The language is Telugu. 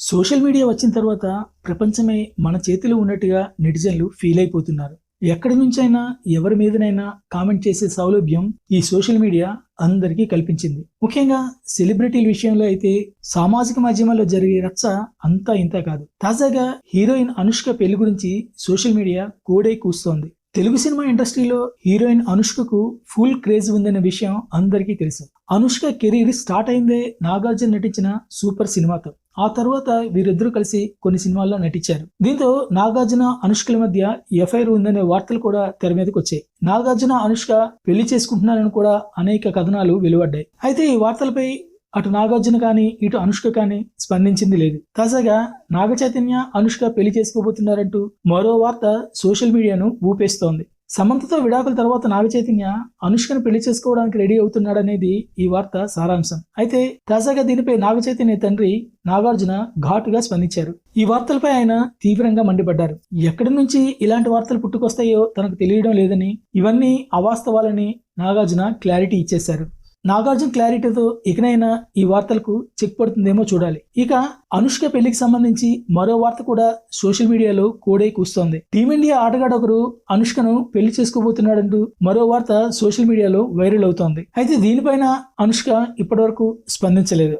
సోషల్ మీడియా వచ్చిన తర్వాత ప్రపంచమే మన చేతిలో ఉన్నట్టుగా నెటిజన్లు ఫీల్ అయిపోతున్నారు. ఎక్కడి నుంచైనా ఎవరి మీదనైనా కామెంట్ చేసే సౌలభ్యం ఈ సోషల్ మీడియా అందరికీ కల్పించింది. ముఖ్యంగా సెలబ్రిటీల విషయంలో అయితే సామాజిక మాధ్యమాల్లో జరిగే రచ్చ అంతా ఇంత కాదు. తాజాగా హీరోయిన్ అనుష్క పెళ్ళి గురించి సోషల్ మీడియా కోడే కూస్తోంది. తెలుగు సినిమా ఇండస్ట్రీలో హీరోయిన్ అనుష్కకు ఫుల్ క్రేజ్ ఉందనే విషయం అందరికీ తెలుసు. అనుష్క కెరీర్ స్టార్ట్ అయిందే నాగార్జున నటించిన సూపర్ సినిమాతో. ఆ తర్వాత వీరిద్దరూ కలిసి కొన్ని సినిమాల్లో నటించారు. దీంతో నాగార్జున అనుష్కల మధ్య ఎఫ్ఐఆర్ ఉందనే వార్తలు కూడా తెర మీదకి వచ్చాయి. నాగార్జున అనుష్క పెళ్ళి చేసుకుంటున్నారని కూడా అనేక కథనాలు వెలువడ్డాయి. అయితే ఈ వార్తలపై అటు నాగార్జున కానీ ఇటు అనుష్క కానీ స్పందించింది లేదు. తాజాగా నాగ చైతన్య అనుష్క పెళ్ళి చేసుకోబోతున్నారంటూ మరో వార్త సోషల్ మీడియాను ఊపేస్తోంది. సమంతతో విడాకుల తర్వాత నాగ చైతన్య అనుష్కను పెళ్ళి చేసుకోవడానికి రెడీ అవుతున్నాడనేది ఈ వార్త సారాంశం. అయితే తాజాగా దీనిపై నాగ చైతన్య తండ్రి నాగార్జున ఘాటుగా స్పందించారు. ఈ వార్తలపై ఆయన తీవ్రంగా మండిపడ్డారు. ఎక్కడి నుంచి ఇలాంటి వార్తలు పుట్టుకొస్తాయో తనకు తెలియడం లేదని ఇవన్నీ అవాస్తవాలని నాగార్జున క్లారిటీ ఇచ్చేశారు. నాగార్జున క్లారిటీతో ఇకనైనా ఈ వార్తలకు చెక్ పడుతుందేమో చూడాలి. ఇక అనుష్క పెళ్ళికి సంబంధించి మరో వార్త కూడా సోషల్ మీడియాలో కోడై కూస్తోంది. టీమిండియా ఆటగాడు ఒకరు అనుష్కను పెళ్ళి చేసుకోబోతున్నాడంటూ మరో వార్త సోషల్ మీడియాలో వైరల్ అవుతోంది. అయితే దీనిపైన అనుష్క ఇప్పటివరకు స్పందించలేదు.